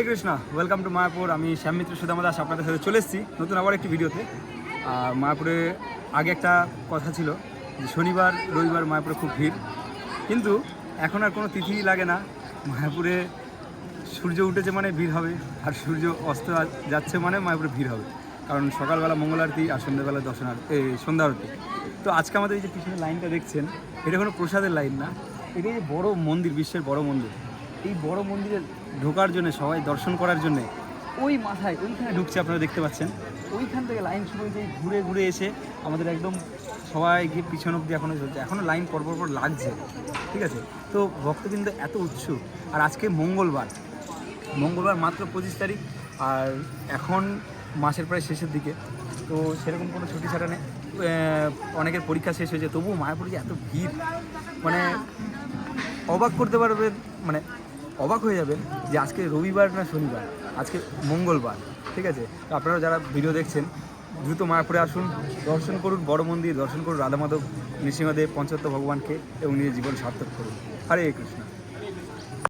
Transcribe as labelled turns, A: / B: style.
A: Hare Krishna welcome to Mayapur আমি শ্যামমিত্র সুদামা দাস, আপনাদের সাথে চলে এসেছি নতুন আবার একটি ভিডিওতে। আর মায়াপুরে আগে একটা কথা ছিল যে শনিবার, রবিবার মায়াপুরে খুব ভিড়। কিন্তু এখন আর কোনো তিথি লাগে না। মায়াপুরে সূর্য উঠেছে মানে ভিড় হবে, আর সূর্য অস্ত যাচ্ছে মানে মায়াপুরে ভিড় হবে। কারণ সকালবেলা মঙ্গল আরতি আর সন্ধ্যাবেলা আরতি এই সন্ধ্যা আরতি। তো আজকে আমাদের এই যে পিছনে লাইনটা দেখছেন, এটা কোনো প্রসাদের লাইন না। এটা যে বড় মন্দির, বিশ্বের বড় মন্দির। এই বড় মন্দিরে ঢোকার জন্য সবাই দর্শন করার জন্য ওই মাথায় ওইখানে। ঢুকছে আপনারা দেখতে পাচ্ছেন। ওইখান থেকে লাইন শুরু হয়েছে ঘুরে ঘুরে এসে আমাদের একদম সবাই গিয়ে পিছন অব্দি এখনও চলছে। এখনও লাইন পরপর পর লাগছে ঠিক আছে? তো ভক্তবৃন্দ এত উৎসুক। আর আজকে মঙ্গলবার মঙ্গলবার মাত্র পঁচিশ তারিখ আর এখন মাসের প্রায় শেষের দিকে। তো সেরকম কোনো ছুটি ছাড়া নেই। অনেকের পরীক্ষা শেষ হয়েছে তবুও মায়াপুরে যে এত ভিড় মানে অবাক করতে পারবেন মানে অবাক হয়ে যাবেন যে আজকে রবিবার না শনিবার, আজকে মঙ্গলবার, ঠিক আছে? আপনারা যারা ভিডিও দেখছেন, দ্রুত মায়াপুরে আসুন, দর্শন করুন, বড় মন্দির, দর্শন করুন, রাধামাধব, নৃসিংহদেব, পঞ্চত্ব ভগবানকে এবং নিজের জীবন সার্থক করুন। হরে কৃষ্ণ।